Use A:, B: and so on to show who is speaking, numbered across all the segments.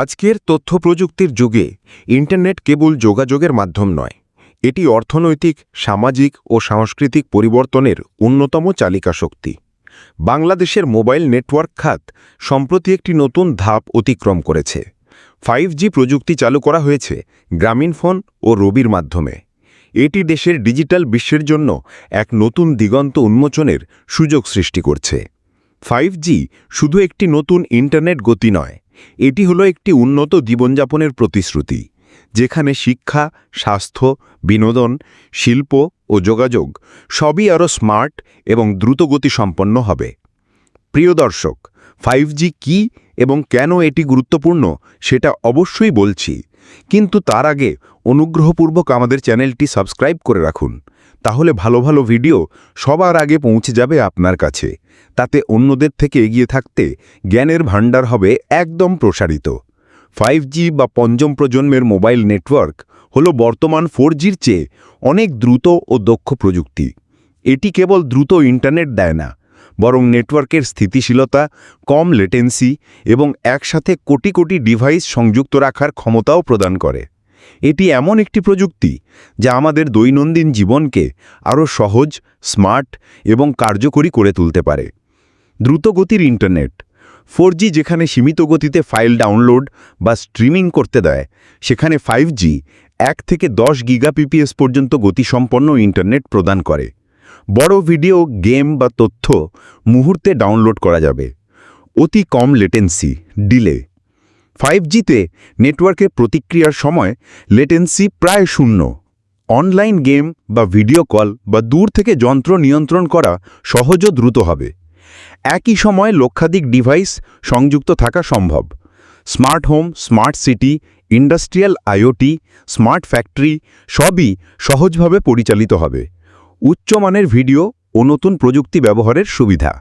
A: আজকের তথ্য প্রযুক্তির যুগে ইন্টারনেট কেবল যোগাযোগের মাধ্যম নয়, এটি অর্থনৈতিক, সামাজিক ও সাংস্কৃতিক পরিবর্তনের অন্যতম চালিকা শক্তি। বাংলাদেশের মোবাইল নেটওয়ার্ক খাত সম্প্রতি একটি নতুন ধাপ অতিক্রম করেছে। ফাইভ প্রযুক্তি চালু করা হয়েছে গ্রামীণ ফোন ও রবির মাধ্যমে। এটি দেশের ডিজিটাল বিশ্বের জন্য এক নতুন দিগন্ত উন্মোচনের সুযোগ সৃষ্টি করছে। ফাইভ শুধু একটি নতুন ইন্টারনেট গতি নয় এটি হলো একটি উন্নত জীবনযাপনের প্রতিশ্রুতি, যেখানে শিক্ষা, স্বাস্থ্য, বিনোদন, শিল্প ও যোগাযোগ সবই আরও স্মার্ট এবং দ্রুতগতি সম্পন্ন হবে। প্রিয় দর্শক, ফাইভ জি কী এবং কেন এটি গুরুত্বপূর্ণ সেটা অবশ্যই বলছি, কিন্তু তার আগে অনুগ্রহপূর্বক আমাদের চ্যানেলটি সাবস্ক্রাইব করে রাখুন, তাহলে ভালো ভালো ভিডিও সবার আগে পৌঁছে যাবে আপনার কাছে। তাতে অন্যদের থেকে এগিয়ে থাকতে জ্ঞানের ভাণ্ডার হবে একদম প্রসারিত। ফাইভ বা পঞ্চম প্রজন্মের মোবাইল নেটওয়ার্ক হল বর্তমান ফোর চেয়ে অনেক দ্রুত ও দক্ষ প্রযুক্তি। এটি কেবল দ্রুত ইন্টারনেট দেয় না, বরং নেটওয়ার্কের স্থিতিশীলতা, কম লেটেন্সি এবং একসাথে কোটি কোটি ডিভাইস সংযুক্ত রাখার ক্ষমতাও প্রদান করে। এটি এমন একটি প্রযুক্তি যা আমাদের দৈনন্দিন জীবনকে আরও সহজ, স্মার্ট এবং কার্যকরী করে তুলতে পারে। দ্রুতগতির ইন্টারনেট ফোর যেখানে সীমিত গতিতে ফাইল ডাউনলোড বা স্ট্রিমিং করতে দেয়, সেখানে ফাইভ জি এক থেকে দশ গিগা পিপিএস পর্যন্ত গতিসম্পন্ন ইন্টারনেট প্রদান করে। বড় ভিডিও, গেম বা তথ্য মুহূর্তে ডাউনলোড করা যাবে। অতি কম লেটেন্সি, ডিলে। ফাইভ জিতে নেটওয়ার্কে প্রতিক্রিয়ার সময় লেটেন্সি প্রায় শূন্য। অনলাইন গেম বা ভিডিও কল বা দূর থেকে যন্ত্র নিয়ন্ত্রণ করা সহজ দ্রুত হবে। একই সময়ে লক্ষাধিক ডিভাইস সংযুক্ত থাকা সম্ভব। Smart home, smart city, industrial IoT, smart factory সবই সহজভাবে পরিচালিত হবে। উচ্চমানের ভিডিও ও নতুন প্রযুক্তি ব্যবহারের সুবিধা।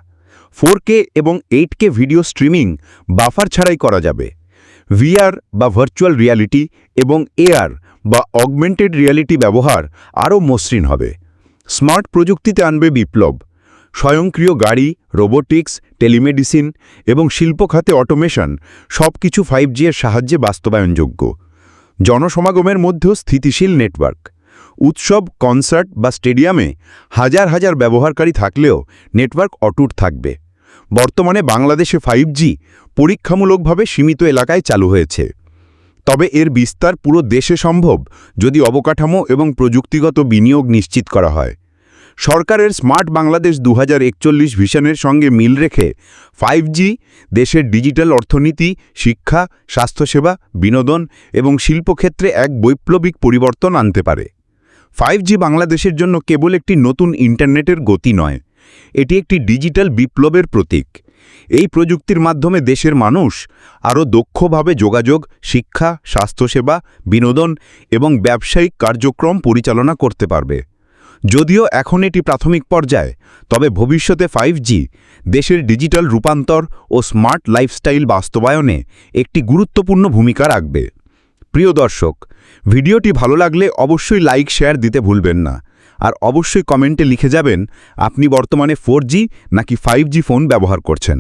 A: ফোর এবং এইট ভিডিও স্ট্রিমিং বাফার ছাড়াই করা যাবে। ভিআর বা ভার্চুয়াল রিয়ালিটি এবং এআর বা অগমেন্টেড রিয়ালিটি ব্যবহার আরও মসৃণ হবে। স্মার্ট প্রযুক্তিতে আনবে বিপ্লব। স্বয়ংক্রিয় গাড়ি রোবোটিক্স টেলিমেডিসিন এবং শিল্প খাতে অটোমেশন সব কিছু ফাইভ এর সাহায্যে বাস্তবায়নযোগ্য। জনসমাগমের মধ্যেও স্থিতিশীল নেটওয়ার্ক উৎসব কনসার্ট বা স্টেডিয়ামে হাজার হাজার ব্যবহারকারী থাকলেও নেটওয়ার্ক অটুট থাকবে। বর্তমানে বাংলাদেশে ফাইভ পরীক্ষামূলকভাবে সীমিত এলাকায় চালু হয়েছে। তবে এর বিস্তার পুরো দেশে সম্ভব যদি অবকাঠামো এবং প্রযুক্তিগত বিনিয়োগ নিশ্চিত করা হয়। সরকারের স্মার্ট বাংলাদেশ দু হাজার একচল্লিশ ভিশনের সঙ্গে মিল রেখে ফাইভ দেশের ডিজিটাল অর্থনীতি, শিক্ষা, স্বাস্থ্যসেবা, বিনোদন এবং শিল্পক্ষেত্রে এক বৈপ্লবিক পরিবর্তন আনতে পারে। ফাইভ বাংলাদেশের জন্য কেবল একটি নতুন ইন্টারনেটের গতি নয় এটি একটি ডিজিটাল বিপ্লবের প্রতীক। এই প্রযুক্তির মাধ্যমে দেশের মানুষ আরও দক্ষভাবে যোগাযোগ, শিক্ষা, স্বাস্থ্যসেবা, বিনোদন এবং ব্যবসায়িক কার্যক্রম পরিচালনা করতে পারবে। যদিও এখন এটি প্রাথমিক পর্যায়ে, তবে ভবিষ্যতে ফাইভ দেশের ডিজিটাল রূপান্তর ও স্মার্ট লাইফস্টাইল বাস্তবায়নে একটি গুরুত্বপূর্ণ ভূমিকা রাখবে। প্রিয় দর্শক, ভিডিওটি ভালো লাগলে অবশ্যই লাইক, শেয়ার দিতে ভুলবেন না। আর অবশ্যই কমেন্টে লিখে যাবেন আপনি বর্তমানে ফোর নাকি ফাইভ ফোন ব্যবহার করছেন।